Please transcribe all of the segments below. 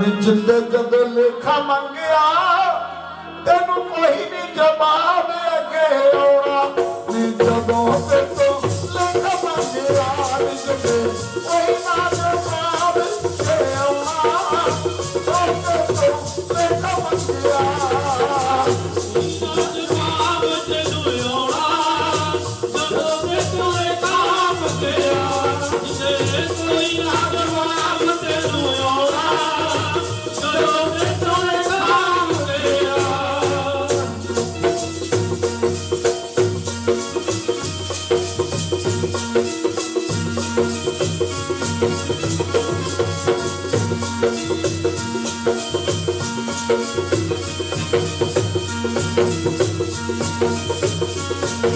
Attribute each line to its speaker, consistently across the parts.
Speaker 1: ਨੀ ਜਿੰਦੇ ਜਦੋਂ ਲੇਖਾ ਮੰਗਿਆ ਤੈਨੂੰ ਕੋਈ ਨਹੀਂ ਜਵਾਬ ਅੱਗੇ ਆਉਣਾ ਨੀ ਜਦੋਂ ਤੇ ਤੇਰੇ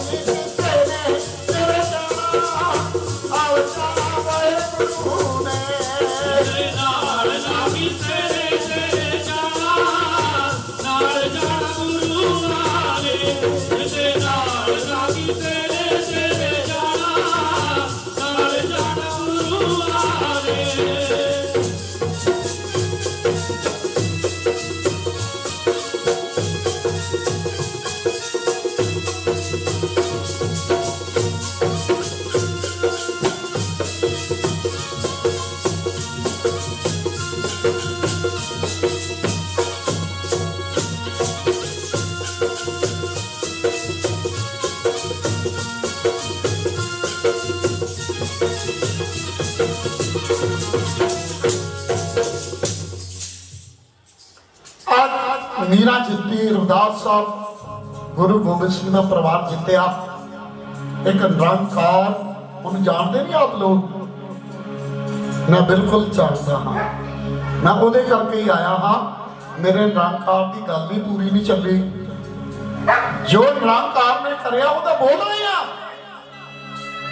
Speaker 1: ਜਿੱਤੇ ਨਾਲ ਅੱਜ ਮੀਰਾ ਜਿੱਤੀ ਰਵਿਦਾਸ ਸਾਹਿਬ ਗੁਰੂ ਗੋਬਿੰਦ ਸਿੰਘ ਦਾ ਪਰਿਵਾਰ ਜਿੱਤਿਆ। ਇੱਕ ਨਿਰੰਕਾਰ ਉਹਨੂੰ ਜਾਣਦੇ ਨਹੀਂ ਆਪ ਲੋਕ? ਮੈਂ ਬਿਲਕੁਲ ਜਾਣਦਾ ਹਾਂ। ਮੈਂ ਉਹਦੇ ਕਰਕੇ ਹੀ ਆਇਆ ਹਾਂ। ਮੇਰੇ ਨਿਰੰਕਾਰ ਦੀ ਗੱਲ ਵੀ ਪੂਰੀ ਨਹੀਂ ਚੱਲੀ। ਜੋ ਨਿਰੰਕਾਰ ਨੇ ਕਰਿਆ, ਉਹ ਤਾਂ ਬੋਲ ਰਹੇ ਆ।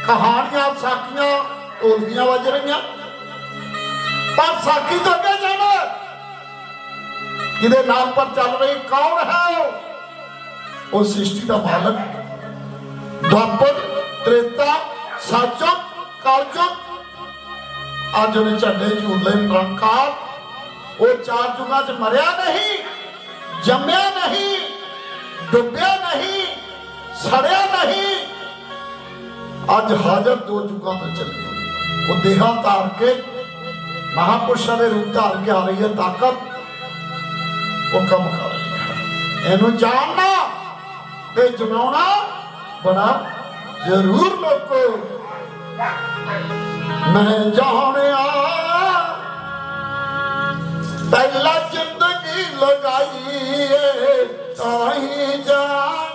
Speaker 1: ਕਹਾਣੀਆਂ, ਸਾਖੀਆਂ ਢੋਲਦੀਆਂ ਵੱਜ ਰਹੀਆਂ। ਪਰ ਸਾਖੀ ਤੋਂ ਅੱਗੇ ਜਾਣਾ। ਜਿਹਦੇ ਨਾਮ ਪਰ ਚੱਲ ਰਹੀ ਕੌਣ ਹੈ ਉਹ? ਸ੍ਰਿਸ਼ਟੀ ਦਾ ਮਾਲਕ। ਦੁਆਪਰ, ਤ੍ਰੇਤਾ ਸਤਜੁਗ ਕਲਯੁਗ ਅੱਜ ਉਹਨੇ ਝੰਡੇ ਝੂਲੇ ਨਿਰੰਕਾਰ। ਉਹ ਚਾਰ ਜੁਗਾਂ 'ਚ ਮਰਿਆ ਨਹੀਂ, ਜੰਮਿਆ ਨਹੀਂ, ਡੁੱਬਿਆ ਨਹੀਂ, ਸੜਿਆ ਨਹੀਂ। ਅੱਜ ਹਾਜ਼ਰ ਦੋ ਜੁਗਾਂ ਤੋਂ ਚੱਲਿਆ। ਉਹ ਦੇਹਾ ਧਾਰ ਕੇ ਮਹਾਪੁਰਸ਼ਾਂ ਦੇ ਰੂਪ ਧਾਰ ਕੇ ਆ ਰਹੀ ਹੈ, ਤਾਕਤ ਉਹ ਕੰਮ ਕਰ ਰਹੀ ਹੈ। ਇਹਨੂੰ ਜਾਣਨਾ ਤੇ ਜਨਾਉਣਾ ਬੜਾ ਜ਼ਰੂਰ ਲੋਕੋ। ਮੈਂ ਜਾਣਿਆ, ਪਹਿਲਾ ਜ਼ਿੰਦਗੀ ਲਗਾਈ ਏ, ਤਾਂ ਹੀ ਜਾਣਿਆ।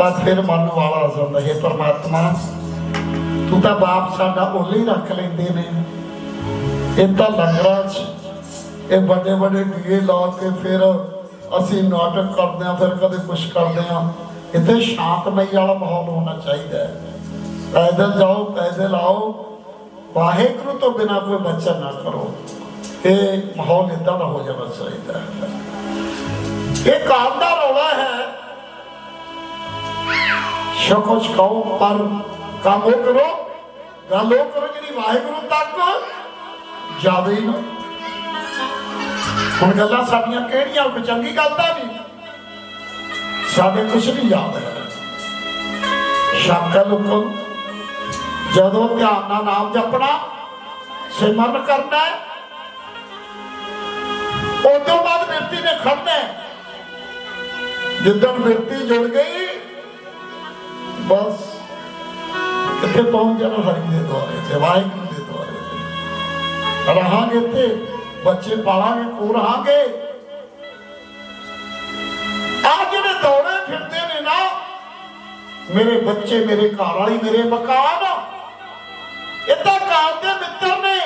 Speaker 1: ਪਰ ਫਿਰ ਮਨ ਵਾਲਾ ਜਾਂਦਾ ਹੈ, ਪਰਮਾਤਮਾ, ਤੂੰ ਤਾਂ ਬਾਪ ਸਾਡਾ ਉਹਲੇ ਰੱਖ ਲੈਂਦੇ ਨੇ। ਇਹ ਤਾਂ ਲੰਗਰਾਂ 'ਚ, ਇਹ ਵੱਡੇ ਵੱਡੇ ਢੀਏ ਲਾ ਕੇ ਫਿਰ ਅਸੀਂ ਨਾਟਕ ਕਰਦੇ ਆ ਫਿਰ ਕਦੇ ਕੁਝ ਕਰਦੇ ਆ ਇੱਥੇ ਸ਼ਾਂਤਮਈ ਵਾਲਾ ਮਾਹੌਲ ਹੋਣਾ ਚਾਹੀਦਾ ਹੈ। ਪੈਦਲ ਜਾਓ, ਪੈਦਲ ਆਓ। ਵਾਹਿਗੁਰੂ ਤੋਂ ਬਿਨਾ ਕੋਈ ਬੱਚਾ ਨਾ ਕਰੋ। ਇਹ ਮਾਹੌਲ ਇਦਾਂ ਦਾ ਹੋ ਜਾਣਾ ਚਾਹੀਦਾ ਹੈ। ਇਹ ਕਾਰਨ ਦਾ ਸ਼ਕੋ ਸ਼ਕਾਉ ਪਰ ਕੰਮ ਉਹ ਕਰੋ, ਗੱਲ ਉਹ ਕਰੋ ਜਿਹੜੀ ਵਾਹਿਗੁਰੂ ਤੱਕ ਜਾਵੇ ਨਾ। ਹੁਣ ਗੱਲਾਂ ਸਾਡੀਆਂ ਕਿਹੜੀਆਂ ਉਹ ਚੰਗੀ ਗੱਲ ਤਾਂ ਨਹੀਂ। ਸਾਡੇ ਕੁਛ ਨਹੀਂ ਯਾਦ ਹੈ। ਸ਼ਾਕਾ ਲੋਕੋ, ਜਦੋਂ ਧਿਆਨ ਨਾਲ ਨਾਮ ਜਪਣਾ, ਸਿਮਰਨ ਕਰਨਾ ਉਦੋਂ ਬਾਅਦ ਮਿਰਤੀ ਨੇ ਖੜਨਾ ਜਿੱਦਣ ਮਿਰਤੀ ਜੁੜ ਗਈ ਬਸ। ਕਿੱਥੇ ਪਹੁੰਚ ਜਾਣਾ ਹਰੀ ਦੇ ਦੁਆਰੇ ਤੇ ਵਾਹਿਗੁਰੂ ਦੇ ਦੁਆਰੇ ਰਹਾਂਗੇ ਤੇ ਬੱਚੇ ਪਾਲਾਂਗੇ ਕੋ ਰਹਾਂਗੇ। ਆ ਜਿਹੜੇ ਦੌੜੇ ਫਿਰਦੇ ਨੇ ਨਾ, ਮੇਰੇ ਬੱਚੇ, ਮੇਰੇ ਘਰ ਵਾਲੀ, ਮੇਰੇ ਮਕਾਨ, ਇਹ ਤਾਂ ਘਰ ਦੇ ਮਿੱਤਰ ਨੇ।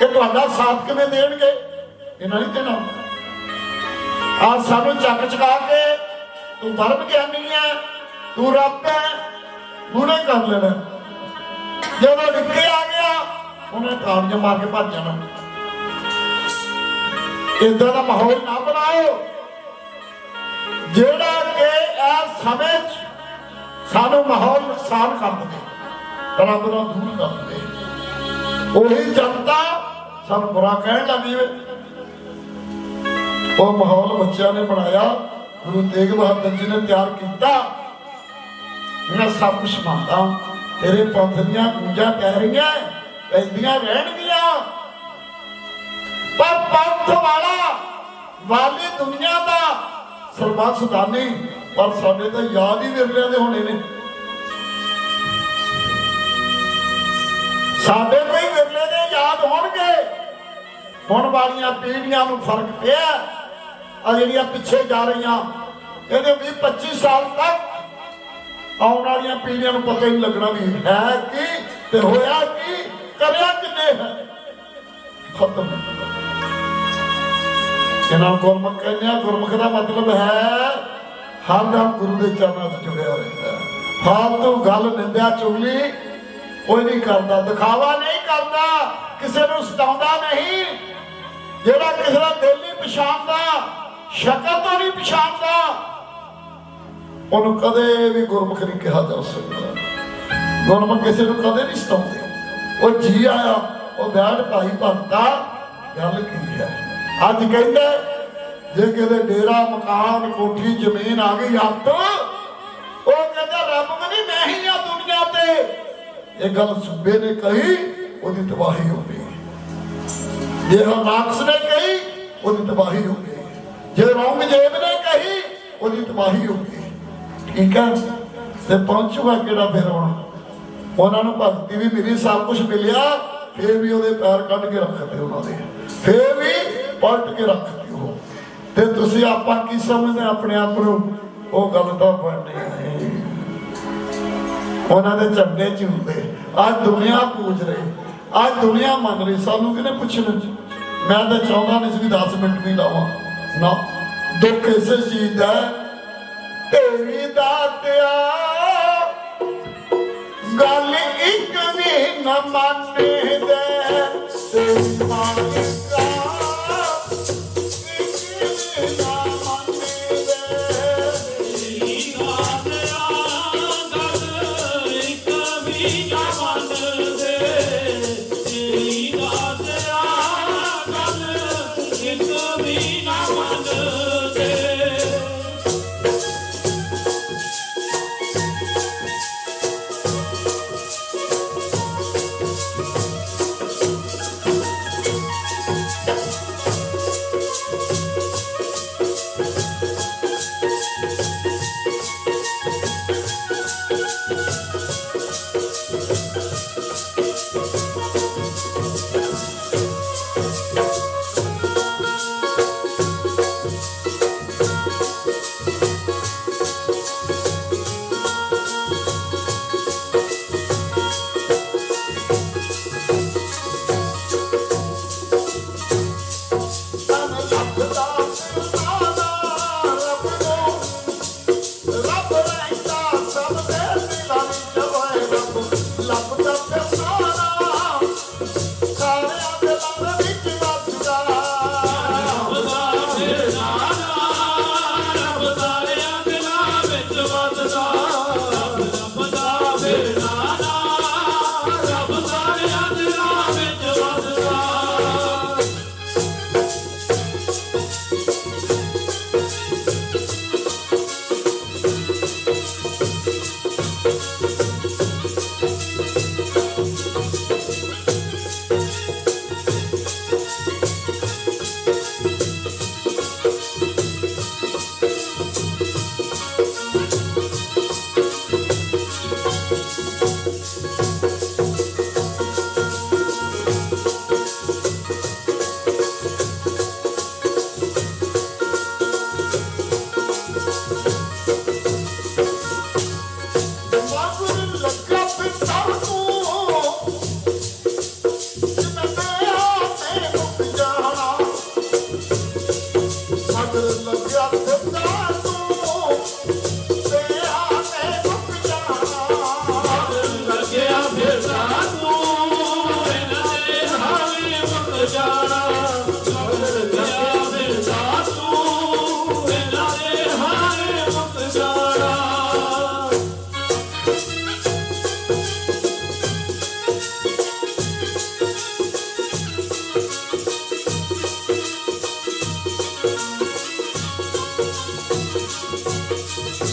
Speaker 1: ਇਹ ਤੁਹਾਡਾ ਸਾਥ ਕਿਵੇਂ ਦੇਣਗੇ? ਇਹਨਾਂ ਨਹੀਂ ਦੇਣਾ ਆ ਸਾਨੂੰ ਚੱਕ ਚਕਾ ਕੇ, ਤੂੰ ਧਰਮ ਗਿਆਨੀ ਹੈ ਤੂੰ ਰੱਬ ਹੈ ਉਹਨੇ ਕਰ ਲੈਣਾ। ਜਦੋਂ ਨਿੱਕੇ ਆ ਗਿਆ, ਉਹਨੇ ਤਾੜੀਆਂ ਮਾਰ ਕੇ ਭੱਜ ਜਾਣਾ। ਇਦਾਂ ਦਾ ਮਾਹੌਲ ਨਾ ਬਣਾਓ ਜਿਹੜਾ ਕਿ ਇਸ ਸਮੇਂ ਸਾਨੂੰ ਮਾਹੌਲ ਨੁਕਸਾਨ ਕਰ ਦੇਵੇ, ਰੱਬ ਨਾਲ ਦੂਰ ਕਰ ਦੇਵੇ। ਉਹੀ ਜਨਤਾ ਸਾਨੂੰ ਬੁਰਾ ਕਹਿਣ ਲੱਗੀ ਵੇ। ਉਹ ਮਾਹੌਲ ਬੱਚਿਆਂ ਨੇ ਬਣਾਇਆ, ਗੁਰੂ ਤੇਗ ਬਹਾਦਰ ਜੀ ਨੇ ਤਿਆਰ ਕੀਤਾ। ਮੈਂ ਸਭ ਕੁਝ ਮੰਨਦਾ। ਤੇਰੇ ਪੰਥ ਦੀਆਂ ਪੂਜਾ ਕਹਿ ਰਹੀਆਂ ਪੈਂਦੀਆਂ ਰਹਿਣਗੀਆਂ। ਪਰ ਪੰਥ ਵਾਲਾ ਵਾਲੀ ਦੁਨੀਆ ਦਾ ਸਰਬੱਤ ਸੁਦਾਨੀ, ਪਰ ਸਾਡੇ ਤਾਂ ਯਾਦ ਹੀ ਵਿਰਲਿਆਂ ਦੇ ਹੋਣੇ ਨੇ। ਸਾਡੇ ਕੋਈ ਵਿਰਲੇ ਦੇ ਯਾਦ ਹੋਣਗੇ। ਹੁਣ ਵਾਲੀਆਂ ਪੀੜ੍ਹੀਆਂ ਨੂੰ ਫ਼ਰਕ ਪਿਆ। ਆ ਜਿਹੜੀਆਂ ਪਿੱਛੇ ਜਾ ਰਹੀਆਂ, ਇਹਦੇ 20 25 ਸਾਲ ਤੱਕ ਆਉਣ ਵਾਲੀਆਂ ਪੀੜ੍ਹੀਆਂ ਨੂੰ ਪਤਾ ਹੀ ਨਹੀਂ ਲੱਗਣਾ ਵੀ ਹੈ ਕੀ ਤੇ ਹੋਇਆ ਕੀ ਕਰਿਆ ਕਿੰਨੇ ਹੈ। ਖਤਮ। ਇਹਨਾਂ ਗੁਰਮੁਖ ਕਹਿੰਦੇ ਆ, ਗੁਰਮੁਖ ਦਾ ਮਤਲਬ ਹੈ, ਹਰ ਨਾਮ ਗੁਰੂ ਦੇ ਚਰਨਾਂ 'ਚ ਜੁੜਿਆ ਰਹਿੰਦਾ ਹੈ। ਫਾਲਤੂ ਗੱਲ ਨਿੰਦਿਆ ਚੁਗਲੀ ਕੋਈ ਨਹੀਂ ਕਰਦਾ, ਦਿਖਾਵਾ ਨਹੀਂ ਕਰਦਾ, ਕਿਸੇ ਨੂੰ ਸਤਾਉਂਦਾ ਨਹੀਂ। ਜਿਹੜਾ ਕਿਸੇ ਦਾ ਦਿਲ ਨਹੀਂ ਪਛਾਣਦਾ, ਸ਼ਕਲ ਤੋਂ ਨਹੀਂ ਪਛਾਣਦਾ ਉਹਨੂੰ ਕਦੇ ਵੀ ਗੁਰਮੁਖ ਨਹੀਂ ਕਿਹਾ ਜਾ ਸਕਦਾ। ਗੁਰਮੁਖ ਕਿਸੇ ਨੂੰ ਕਦੇ ਨਹੀਂ ਸਤਾਉਂਦੇ। ਉਹ ਜੀ ਆਇਆ, ਉਹ ਬੈਠ ਭਾਈ ਭਗਤਾ, ਗੱਲ ਕੀ ਹੈ? ਅੱਜ ਕਹਿੰਦਾ, ਜੇ ਕਿਤੇ ਡੇਰਾ, ਮਕਾਨ, ਕੋਠੀ, ਜ਼ਮੀਨ ਆ ਗਈ ਹੱਥ ਉਹ ਕਹਿੰਦਾ, ਰੱਬ ਵੀ ਮੈਂ ਹੀ ਆ ਦੁਨੀਆ ਤੇ। ਇਹ ਗੱਲ ਸੁਬੇ ਨੇ ਕਹੀ, ਉਹਦੀ ਤਬਾਹੀ ਹੋ ਗਈ। ਜੇ ਰਾਖਸ ਨੇ ਕਹੀ, ਉਹਦੀ ਤਬਾਹੀ ਹੋ ਗਈ। ਜੇ ਰੌਂਗਜ਼ੇਬ ਨੇ ਕਹੀ, ਉਹਦੀ ਤਬਾਹੀ ਹੋ ਗਈ। ਠੀਕ ਹੈ ਤੇ ਪਹੁੰਚੂਗਾ ਕਿਹੜਾ ਫਿਰ ਹੁਣ। ਉਹਨਾਂ ਨੂੰ ਭਗਤੀ ਵੀ ਮਿਲੀ, ਸਭ ਕੁਝ ਮਿਲਿਆ। ਫਿਰ ਵੀ ਉਹਦੇ ਪੈਰ ਕੱਢ ਕੇ ਰੱਖਦੇ ਉਹਨਾਂ ਦੇ। ਫਿਰ ਵੀ ਪਲਟ ਕੇ ਰੱਖਦੇ ਉਹ। ਤੇ ਤੁਸੀਂ ਆਪਾਂ ਕੀ ਸਮਝਦੇ ਆਪਣੇ ਆਪ ਨੂੰ? ਉਹ ਗੱਲ ਤਾਂ ਬਣਨੀ ਨਹੀਂ। ਉਹਨਾਂ ਦੇ ਝੰਡੇ ਝੂਲਦੇ ਅੱਜ ਦੁਨੀਆ ਪੂਜ ਰਹੀ। ਅੱਜ ਦੁਨੀਆ ਮੰਗ ਰਹੀ। ਸਾਨੂੰ ਕਿਹਨੇ ਪੁੱਛਣਾ? ਮੈਂ ਤਾਂ ਚਾਹੁੰਦਾ ਨਹੀਂ ਸੀ ਵੀ 10 ਮਿੰਟ ਵੀ ਲਾਵਾਂ। ਨਾ। ਦੁੱਖ ਇਸੇ ਚੀਜ਼ ਦਾ ਤੇਰੀ ਦਾਤਿਆ ਗੱਲ ਇੱਕ ਵੀ ਨਾ ਮੰਨੇ ਦੇ ਤੇਰੀ ਮਾਲਿਕਾ ਇੱਕ ਵੀ ਨਾ Thank you.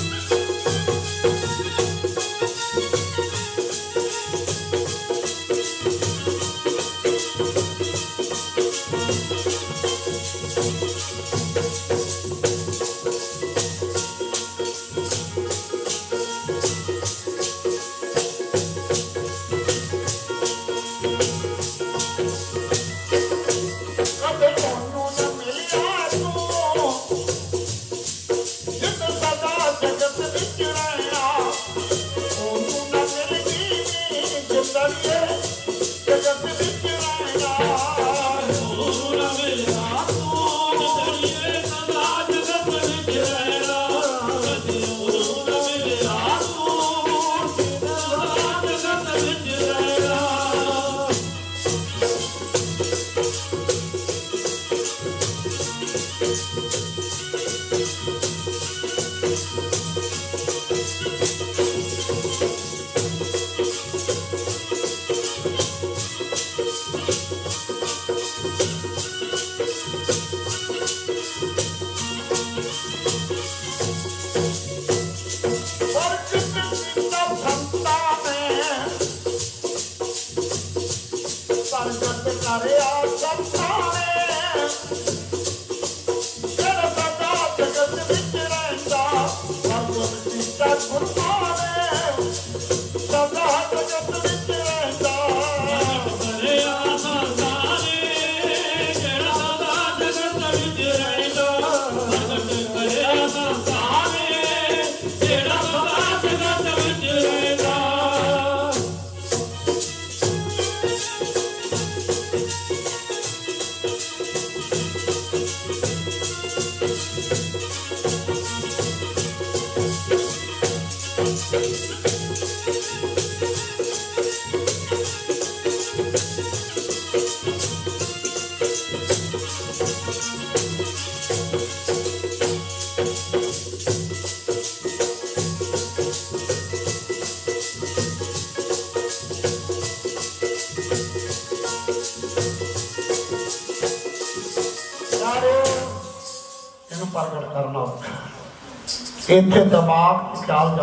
Speaker 1: ਇੱਥੇ ਦਿਮਾਗ ਤੇ ਜਾਣਾ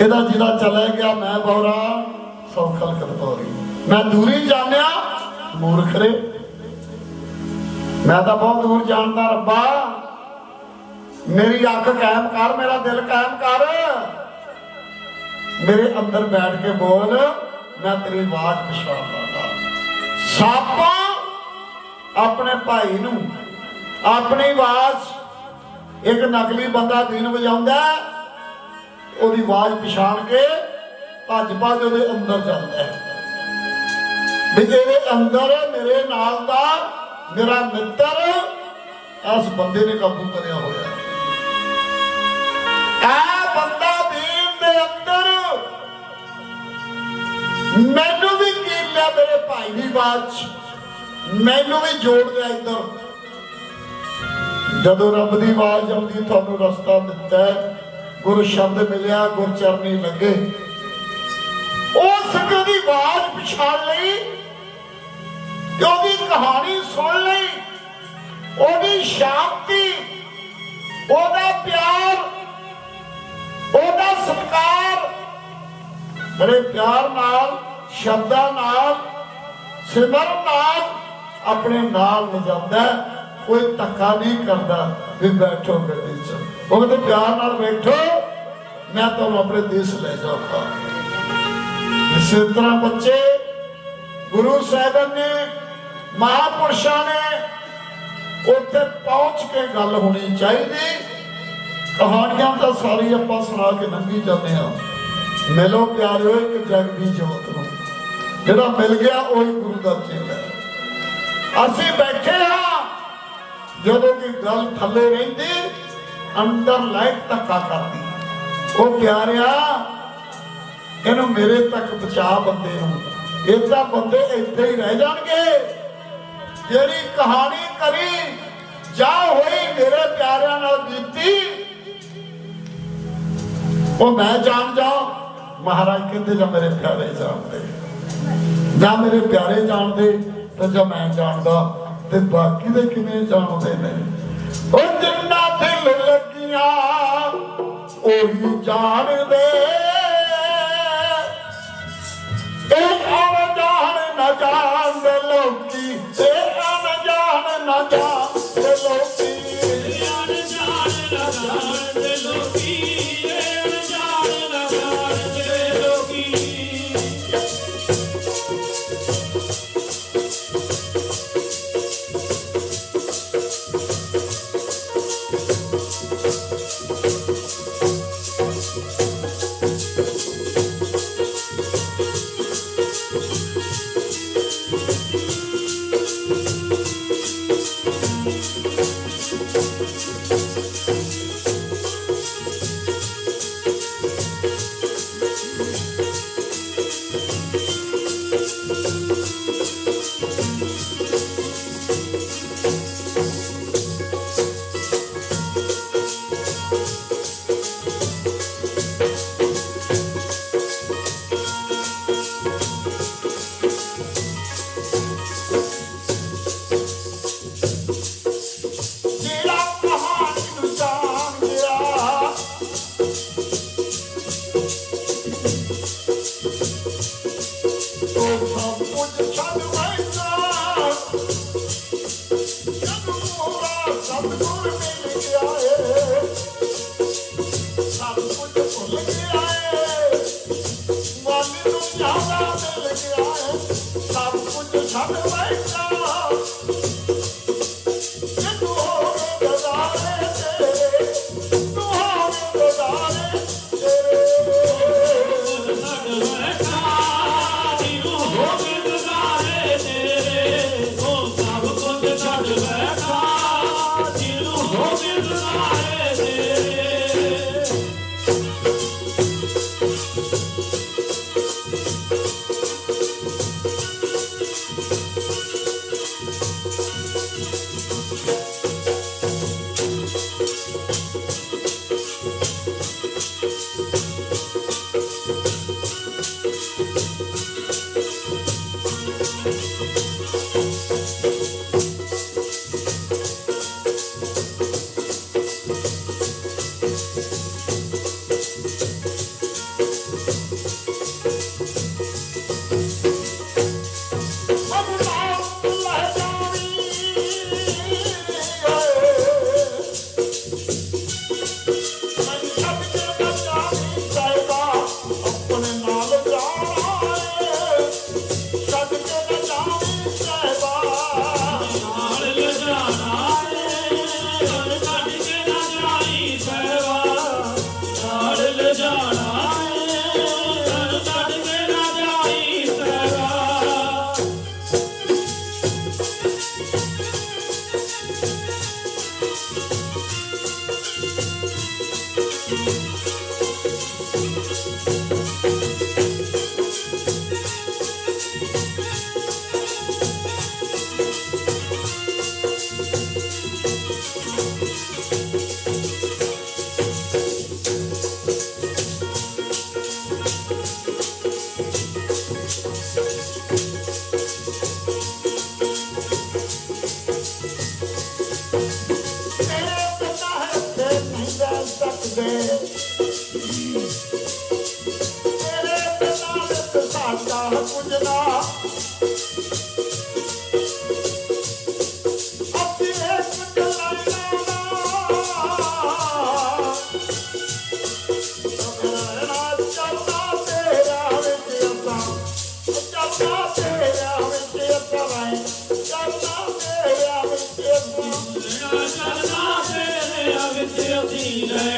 Speaker 1: ਇਹਦਾ ਜਿਹੜਾ ਚਲੇ ਗਿਆ, ਮੈਂ ਬੌਰਾ, ਸੌਖਲ ਕਰਤੋਰੀ। ਮੈਂ ਦੂਰੀ ਜਾਣਿਆ, ਮੂਰਖ ਮੈਂ ਤਾਂ ਬਹੁਤ ਦੂਰ ਜਾਣਦਾ, ਰੱਬਾ। ਮੇਰੀ ਅੱਖ ਕਾਇਮ ਕਰ, ਮੇਰਾ ਦਿਲ ਕਾਇਮ ਕਰ। ਮੇਰੇ ਅੰਦਰ ਬੈਠ ਕੇ ਬੋਲ, ਮੈਂ ਤੇਰੀ ਆਵਾਜ਼ ਪਛਾਣ ਲਾਂਗਾ ਸੱਪ ਆਪਣੇ ਭਾਈ ਨੂੰ ਆਪਣੀ ਆਵਾਜ਼ ਇੱਕ ਨਕਲੀ ਬੰਦਾ ਦੀਨ ਵਜਾਉਂਦਾ ਉਹਦੀ ਆਵਾਜ਼ ਪਛਾਣ ਕੇ ਭੱਜ ਭੱਜ ਉਹਦੇ ਅੰਦਰ ਜਾਂਦਾ ਵੀ ਇਹਦੇ ਅੰਦਰ, ਮੇਰੇ ਨਾਲ ਦਾ, ਮੇਰਾ ਮਿੱਤਰ ਇਸ ਬੰਦੇ ਨੇ ਕਾਬੂ ਕਰਿਆ ਹੋਇਆ ਇਹ ਬੰਦਾ ਦੀਨ ਦੇ ਅੰਦਰ ਮੈਨੂੰ ਵੀ ਕੀਲ ਲਿਆ ਮੇਰੇ ਭਾਈ ਦੀ ਆਵਾਜ਼, ਮੈਨੂੰ ਵੀ ਜੋੜ ਲਿਆ ਇੱਧਰ। ਜਦੋਂ ਰੱਬ ਦੀ ਆਵਾਜ਼ ਆਉਂਦੀ ਤੁਹਾਨੂੰ ਰਸਤਾ ਦਿੱਤਾ ਹੈ, ਗੁਰੂ ਸ਼ਬਦ ਮਿਲਿਆ ਗੁਰ ਚਰਨੀ ਲੱਗੇ। ਉਸ ਦੀ ਆਵਾਜ਼ ਪਛਾਣ ਲਈ ਉਹਦੀ ਕਹਾਣੀ ਸੁਣ ਲਈ ਉਹਦੀ ਸ਼ਾਂਤੀ ਉਹਦਾ ਪਿਆਰ ਉਹਦਾ ਸਤਿਕਾਰ ਬੜੇ ਪਿਆਰ ਨਾਲ ਸ਼ਬਦਾਂ ਨਾਲ ਸਿਮਰਨ ਨਾਲ ਆਪਣੇ ਨਾਲ ਲਿਜਾਂਦਾ ਕੋਈ ਧੱਕਾ ਨਹੀਂ ਕਰਦਾ ਵੀ ਬੈਠੋ ਗੱਡੀ 'ਚ। ਉਹ ਕਹਿੰਦੇ, ਪਿਆਰ ਨਾਲ ਬੈਠੋ, ਮੈਂ ਤੁਹਾਨੂੰ ਆਪਣੇ ਦੇਸ਼ ਲੈ ਜਾਊਂਗਾ। ਇਸੇ ਤਰ੍ਹਾਂ ਬੱਚੇ ਗੁਰੂ ਸਾਹਿਬਾਨ ਨੇ, ਮਹਾਪੁਰਸ਼ਾਂ ਨੇ ਉੱਥੇ ਪਹੁੰਚ ਕੇ ਗੱਲ ਹੋਣੀ ਚਾਹੀਦੀ। ਕਹਾਣੀਆਂ ਤਾਂ ਸਾਰੀ ਆਪਾਂ ਸੁਣਾ ਕੇ ਲੰਘੀ ਜਾਂਦੇ ਹਾਂ। ਮਿਲੋ ਪਿਆਰਿਓ, ਇੱਕ ਜਗ ਦੀ ਜੋਤ ਨੂੰ। ਜਿਹੜਾ ਮਿਲ ਗਿਆ, ਉਹੀ ਗੁਰੂ ਦਾ ਚੇਲਾ ਹੈ। ਅਸੀਂ ਬੈਠੇ ਹਾਂ ਜਦੋਂ ਕਿ ਗੱਲ ਥੱਲੇ ਰਹਿੰਦੀ ਅੰਦਰ ਲਾਈਟ ਧੱਕਾ ਕਰਦੀ। ਉਹ ਪਿਆਰਿਆ, ਇਹਨੂੰ ਮੇਰੇ ਤੱਕ ਬਚਾ ਬੰਦੇ ਨੂੰ। ਇਹ ਬੰਦੇ ਇੱਥੇ ਹੀ ਰਹਿ ਜਾਣਗੇ। ਜਿਹੜੀ ਕਹਾਣੀ ਕਰੀ, ਜਾ ਹੋਈ ਮੇਰੇ ਪਿਆਰਿਆਂ ਨਾਲ ਬੀਤੀ। ਉਹ ਮੈਂ ਜਾਣ ਜਾ ਮਹਾਰਾਜ ਕਹਿੰਦੇ, ਜਾਂ ਮੇਰੇ ਪਿਆਰੇ ਜਾਣਦੇ। ਜਾਂ ਮੇਰੇ ਪਿਆਰੇ ਜਾਣਦੇ, ਤੇ ਜਾਂ ਮੈਂ ਜਾਣਦਾ। ਤੇ ਬਾਕੀ ਦੇ ਕਿਵੇਂ ਜਾਣਦੇ ਨੇ? ਉਹ ਜਿੰਨਾ ਦਿਲ ਲੱਗਿਆ ਉਹੀ ਜਾਣਦੇ। ਕੁਝ ਛੱਡ ਬੈਠਾ ਤੂੰ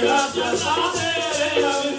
Speaker 2: Jai Jai